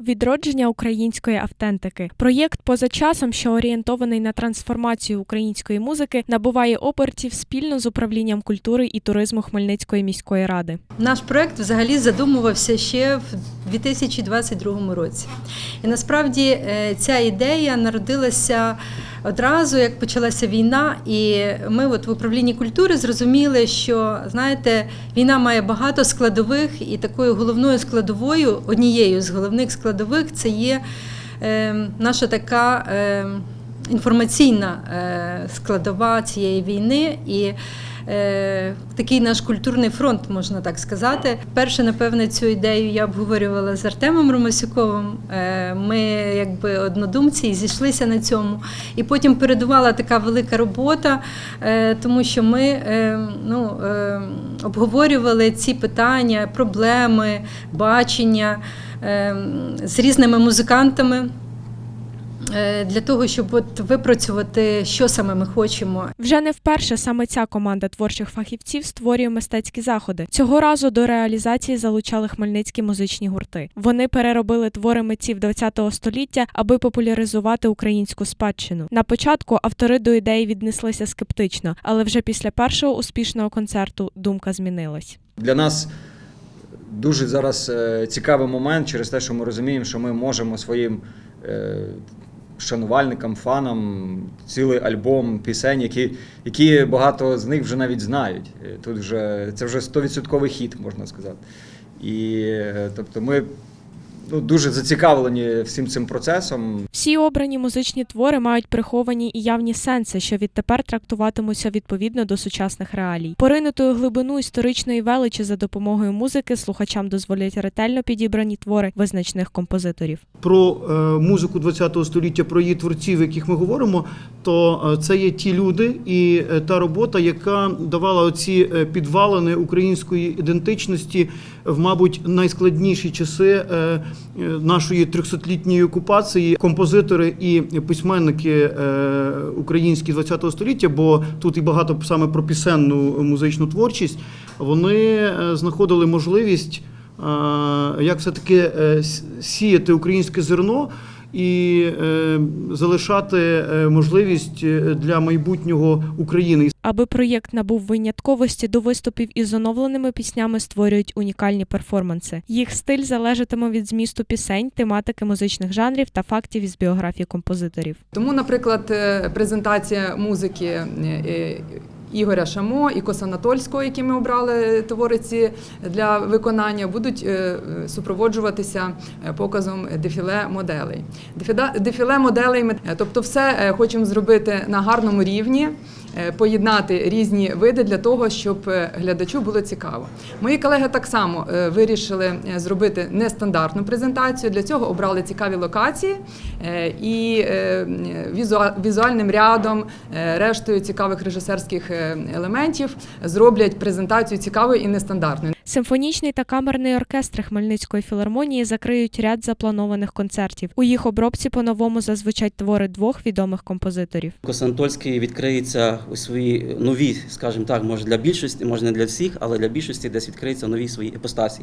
Відродження української автентики. Проєкт поза часом, що орієнтований на трансформацію української музики, набуває обертів спільно з управлінням культури і туризму Хмельницької міської ради. Наш проект взагалі задумувався ще в 2022 році. І насправді е, ця ідея народилася одразу, як почалася війна, і ми от в управлінні культури зрозуміли, що знаєте, війна має багато складових, і такою головною складовою, однією з головних складових, це є е, наша така. Е, Інформаційна е, складова цієї війни і такий наш культурний фронт, можна так сказати. Перше, напевне, цю ідею я обговорювала з Артемом Ромасюковим. Е, Ми, якби однодумці, і зійшлися на цьому. І потім передувала така велика робота, е, тому що ми е, ну, е, обговорювали ці питання, проблеми, бачення е, з різними музикантами. Е, Для того, щоб от випрацювати, що саме ми хочемо, Вже не вперше саме ця команда творчих фахівців створює мистецькі заходи. Цього разу до реалізації залучали хмельницькі музичні гурти. Вони переробили твори митців ХХ століття, аби популяризувати українську спадщину. На початку автори до ідеї віднеслися скептично, але вже після першого успішного концерту думка змінилась. Для нас дуже зараз е, цікавий момент через те, що ми розуміємо, що ми можемо своїм е, шанувальникам, фанам цілий альбом пісень, які, які багато з них вже навіть знають. Е, Тут вже це вже 100% хіт, можна сказати. І е, тобто ми ну, дуже зацікавлені всім цим процесом. Всі обрані музичні твори мають приховані і явні сенси, що відтепер трактуватимуться відповідно до сучасних реалій. Поринутою глибину історичної величі за допомогою музики слухачам дозволять ретельно підібрані твори визначних композиторів. про е, музику ХХ століття, про її творців, яких ми говоримо, то е, це є ті люди і е, та робота, яка давала оці е, підвалини української ідентичності в, мабуть, найскладніші часи нашої 300-літньої окупації. Композитори і письменники е, українські ХХ століття, бо тут і багато саме про пісенну музичну творчість, вони е, знаходили можливість е, як все-таки е, сіяти українське зерно і е, залишати е, можливість е, для майбутнього України. Аби проєкт набув винятковості до виступів із оновленими піснями створюють унікальні перформанси. Їх стиль залежатиме від змісту пісень, тематики музичних жанрів та фактів із біографії композиторів. Тому, наприклад, е, презентація музики Ігоря Шамо і Косанатольського, які ми обрали твориці для виконання, будуть е, супроводжуватися е, показом дефіле моделей. Дефіле моделей, е, тобто, все хочемо зробити на гарному рівні. Е, Поєднати різні види для того, щоб е, глядачу було цікаво. Мої колеги так само е, вирішили зробити нестандартну презентацію. Для цього обрали цікаві локації і візуальним рядом, рештою цікавих режисерських елементів зроблять презентацію цікавою і нестандартною. Симфонічний та камерний оркестри Хмельницької філармонії закриють ряд запланованих концертів. У їх обробці по-новому зазвучать твори двох відомих композиторів. Костянтольський відкриється у свої нові, скажімо так, може для більшості, може не для всіх, але для більшості десь відкриється нові свої іпостасі.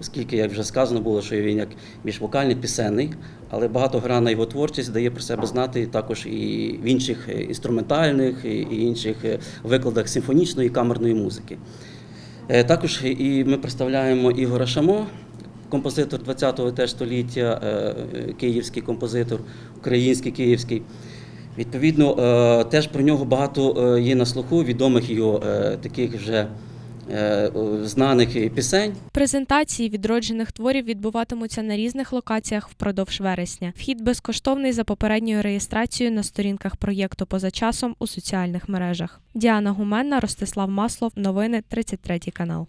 Оскільки, як вже сказано було, що він як більш вокальний, пісенний, але багатогранна його творчість дає про себе знати також і в інших е, інструментальних, і і інших е, викладах симфонічної і камерної музики. Е, Також і ми представляємо Ігора Шамо, композитор 20-го теж століття, е, е, київський композитор, український київський. Відповідно, теж про нього багато є на слуху відомих його таких вже знаних пісень. Презентації відроджених творів відбуватимуться на різних локаціях впродовж вересня. Вхід безкоштовний за попередньою реєстрацією на сторінках проєкту поза часом у соціальних мережах. Діана Гуменна, Ростислав Маслов. Новини 33 канал.